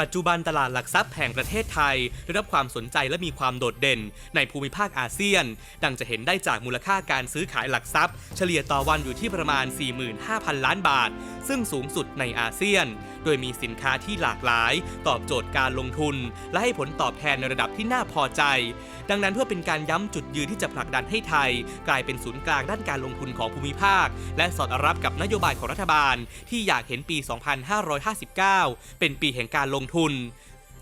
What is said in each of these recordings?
ปัจจุบันตลาดหลักทรัพย์แห่งประเทศไทย ได้รับความสนใจและมีความโดดเด่น ในภูมิภาคอาเซียน ดังจะเห็นได้จากมูลค่าการซื้อขายหลักทรัพย์ เฉลี่ยต่อวันอยู่ที่ประมาณ 45,000 ล้านบาท ซึ่งสูงสุดในอาเซียน โดยมีสินค้าที่หลากหลาย ตอบโจทย์การลงทุน และให้ผลตอบแทนในระดับที่น่าพอใจ ดังนั้นเพื่อเป็นการย้ำจุดยืนที่จะผลักดันให้ไทย กลายเป็นศูนย์กลางด้านการลงทุนของภูมิภาค และสอดรับกับนโยบายของรัฐบาล ที่อยากเห็นปี 2559 เป็นปีแห่งการลงทุน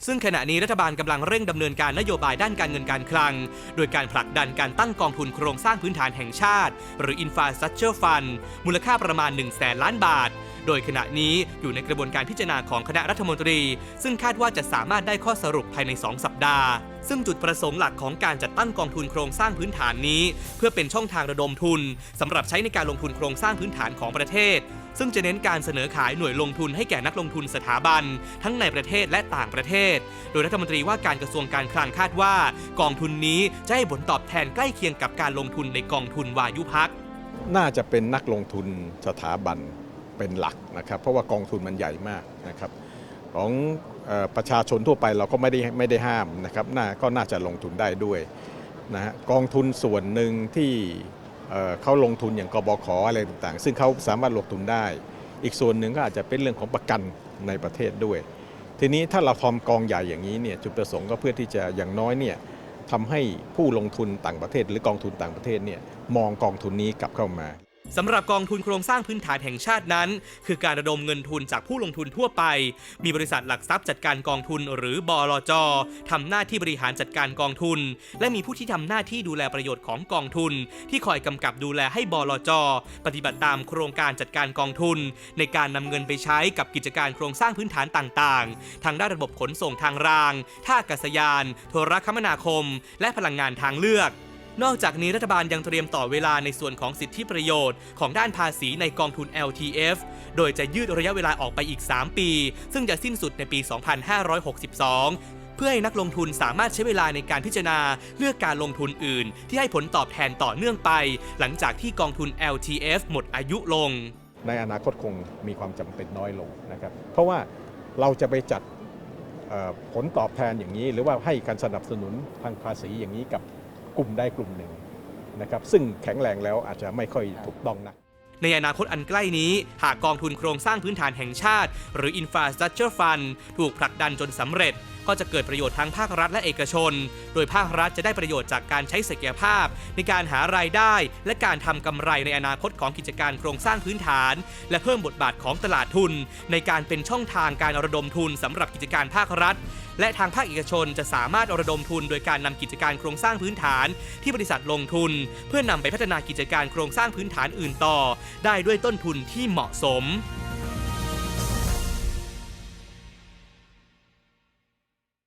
ซึ่งขณะนี้รัฐบาลกำลังเร่งดำเนินการนโยบายด้านการเงินการคลัง โดยการผลักดันการตั้งกองทุนโครงสร้างพื้นฐานแห่งชาติ หรือ Infrastructure Fund มูลค่าประมาณ 1 0 0 0 0แสนล้านบาท โดยขณะนี้อยู่ในกระบวนการพิจารณาของคณะรัฐมนตรี ซึ่งคาดว่าจะสามารถได้ข้อสรุปภายใน 2 สัปดาห์ ซึ่งจุดประสงค์หลักของการจัดตั้งกองทุนโครงสร้างพื้นฐานนี้ เพื่อเป็นช่องทางระดมทุนสำหรับใช้ในการลงทุนโครงสร้างพื้นฐานของประเทศ ซึ่งจะเน้นการเสนอขายหน่วยลงทุนให้แก่นักลงทุนสถาบัน ทั้งในประเทศและต่างประเทศ โดยรัฐมนตรีว่าการกระทรวงการคลังคาดว่า กองทุนนี้จะให้ผลตอบแทนใกล้เคียงกับการลงทุนในกองทุนวายุพักน่าจะเป็นนักลงทุนสถาบันเป็นหลักนะครับ เพราะว่ากองทุนมันใหญ่มากนะครับของออประชาชนทั่วไปเราก็ไม่ได้ไม่ได้ห้ามนะครับน่าก็น่าจะลงทุนได้ด้วยนะฮะกองทุนส่วนหนึ่งที่ เขาลงทุนอย่างกบขอะไรต่างๆ ซึ่งเขาสามารถลงทุนได้ อีกส่วนหนึ่งก็อาจจะเป็นเรื่องของประกันในประเทศด้วย ทีนี้ถ้าเราทำกองใหญ่อย่างนี้เนี่ยจุดประสงค์ก็เพื่อที่จะอย่างน้อยเนี่ยทำให้ผู้ลงทุนต่างประเทศ หรือกองทุนต่างประเทศเนี่ยมองกองทุนนี้กลับเข้ามา สำหรับกองทุนโครงสร้างพื้นฐานแห่งชาตินั้น คือการระดมเงินทุนจากผู้ลงทุนทั่วไป มีบริษัทหลักทรัพย์จัดการกองทุนหรือบลจทำหน้าที่บริหารจัดการกองทุน และมีผู้ที่ทำหน้าที่ดูแลประโยชน์ของกองทุน ที่คอยกำกับดูแลให้บลจปฏิบัติตามโครงการจัดการกองทุน ในการนำเงินไปใช้กับกิจการโครงสร้างพื้นฐานต่างๆ ทางด้านระบบขนส่งทางราง ท่าอากาศยาน โทรคมนาคม และพลังงานทางเลือก นอกจากนี้รัฐบาลยังเตรียมต่อเวลาในส่วนของสิทธิประโยชน์ของด้านภาษีในกองทุน LTF โดยจะยืดระยะเวลาออกไปอีก 3 ปี ซึ่งจะสิ้นสุดในปี 2562เพื่อให้นักลงทุนสามารถใช้เวลาในการพิจารณาเลือกการลงทุนอื่น ที่ให้ผลตอบแทนต่อเนื่องไป หลังจากที่กองทุน LTF หมดอายุลง ในอนาคตคงมีความจำเป็นน้อยลงนะครับ เพราะว่าเราจะไปจัดผลตอบแทนอย่างนี้ หรือว่าให้การสนับสนุนทางภาษีอย่างนี้กับ ลุ่มใดกลุ่มหนึ่งนะครับซึ่งแข็งแรงแล้วอาจจะไม่ค่อยถูกต้องนักในอนาคตอันใกล้นี้ หากกองทุนโครงสร้างพื้นฐานแห่งชาติ หรือ Infrastructure Fund ถูกผลักดันจนสำเร็จ ก็จะเกิดประโยชน์ทั้งภาครัฐและเอกชน โดยภาครัฐจะได้ประโยชน์จากการใช้ศักยภาพ ในการหารายได้ และการทำกำไรในอนาคตของกิจการโครงสร้างพื้นฐาน และเพิ่มบทบาทของตลาดทุน ในการเป็นช่องทางการระดมทุนสำหรับกิจการภาครัฐ และทางภาคเอกชนจะสามารถระดมทุนโดยการนำกิจการโครงสร้างพื้นฐาน ที่บริษัทลงทุน เพื่อนำไปพัฒนากิจการโครงสร้างพื้นฐานอื่นต่อ ได้ด้วยต้นทุนที่เหมาะสม